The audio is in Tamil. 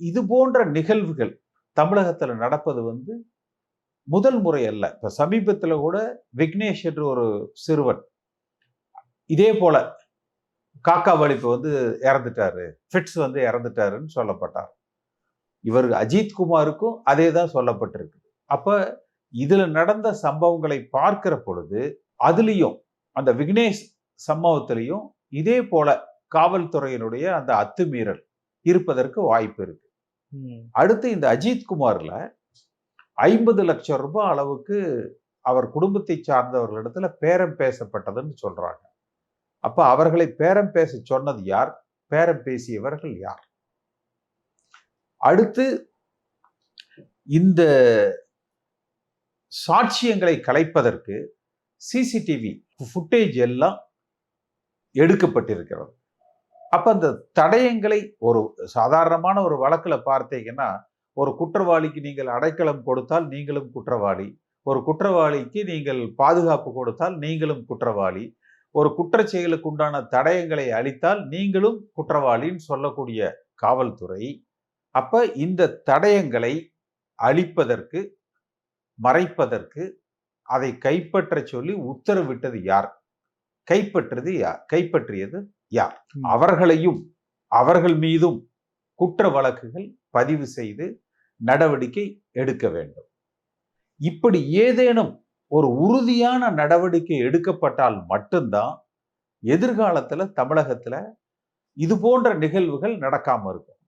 இது போன்ற நிகழ்வுகள் தமிழகத்தில் நடப்பது வந்து முதல் முறை அல்ல. இப்போ சமீபத்தில் கூட விக்னேஷ் என்று ஒரு சிறுவன் இதே போல காக்கா வலிப்பு வந்து இறந்துட்டாரு ஃபிட்ஸ் வந்து இறந்துட்டாருன்னு சொல்லப்பட்டார். இவர் அஜித் குமாருக்கும் அதே தான் சொல்லப்பட்டிருக்கு. அப்போ இதில் நடந்த சம்பவங்களை பார்க்கிற பொழுது அதுலேயும் அந்த விக்னேஷ் சம்பவத்திலையும் இதே போல காவல்துறையினுடைய அந்த அத்துமீறல் இருப்பதற்கு வாய்ப்பு இருக்கு. அடுத்து இந்த அஜித் குமார்ல ஐம்பது லட்சம் ரூபாய் அளவுக்கு அவர் குடும்பத்தை சார்ந்தவர்களிடத்துல பேரம் பேசப்பட்டதுன்னு சொல்றாங்க. அப்ப அவர்களை பேரம் பேச சொன்னது யார்? பேரம் பேசியவர்கள் யார்? அடுத்து இந்த சாட்சியங்களை கலைப்பதற்கு சிசிடிவி ஃபுட்டேஜ் எல்லாம் எடுக்கப்பட்டிருக்கிறது. அப்போ அந்த தடயங்களை ஒரு சாதாரணமான ஒரு வழக்கில் பார்த்தீங்கன்னா ஒரு குற்றவாளிக்கு நீங்கள் அடைக்கலம் கொடுத்தால் நீங்களும் குற்றவாளி. ஒரு குற்றவாளிக்கு நீங்கள் பாதுகாப்பு கொடுத்தால் நீங்களும் குற்றவாளி. ஒரு குற்றச் செயலுக்கு உண்டான தடயங்களை அளித்தால் நீங்களும் குற்றவாளின்னு சொல்லக்கூடிய காவல்துறை. அப்போ இந்த தடயங்களை அழிப்பதற்கு மறைப்பதற்கு அதை கைப்பற்ற சொல்லி உத்தரவிட்டது யார்? கைப்பற்றது யார் கைப்பற்றியது யார்? ம். அவர்களையும் அவர்கள் மீதும் குற்ற வழக்குகள் பதிவு செய்து நடவடிக்கை எடுக்க வேண்டும். இப்படி ஏதேனும் ஒரு உறுதியான நடவடிக்கை எடுக்கப்பட்டால் மட்டும்தான் எதிர்காலத்துல தமிழகத்துல இது போன்ற நிகழ்வுகள் நடக்காம இருக்கும்.